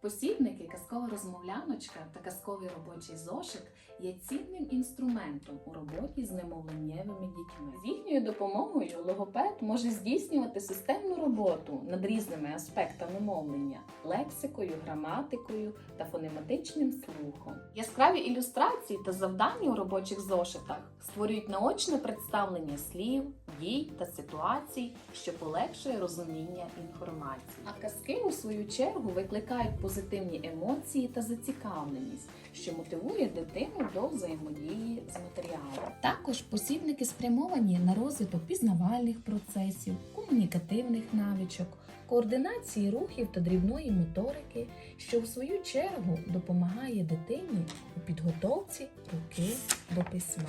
Посібники, казкова розмовляночка та казковий робочий зошик є цінним інструментом у роботі з немовленнєвими дітьми. З їхньою допомогою логопед може здійснювати системну роботу над різними аспектами мовлення лексикою, граматикою та фонематичним слухом. Яскраві ілюстрації та завдання у робочих зошитах створюють наочне представлення слів, дій та ситуацій, що полегшує розуміння інформації. А казки, у свою чергу, викликають позитивні емоції та зацікавленість, що мотивує дитину до взаємодії з матеріалом. Також посібники спрямовані на розвиток пізнавальних процесів, комунікативних навичок, координації рухів та дрібної моторики, що в свою чергу допомагає дитині у підготовці руки до письма.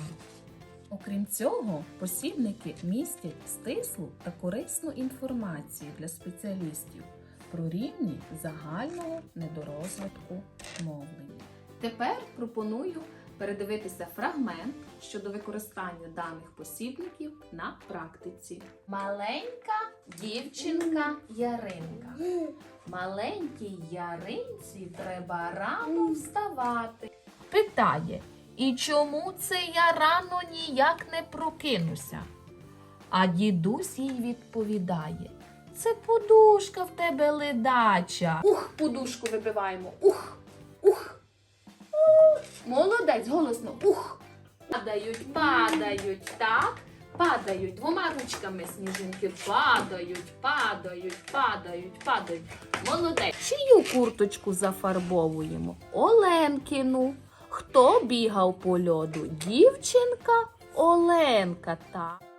Окрім цього, посібники містять стислу та корисну інформацію для спеціалістів про рівні загального недорозвитку мовлення. Тепер пропоную передивитися фрагмент щодо використання даних посібників на практиці. Маленька дівчинка Яринка. Маленькій Яринці треба рано вставати. Питає, і чому це я рано ніяк не прокинуся? А дідусь їй відповідає: Це подушка в тебе ледача. Ух, подушку вибиваємо. Ух, ух. Ух. Молодець, голосно. Ух. Падають, падають, так? Падають двома ручками сніжинки. Падають, падають, падають, падають. Молодець. Чию курточку зафарбовуємо? Оленкину. Хто бігав по льоду? Дівчинка Оленка. Так.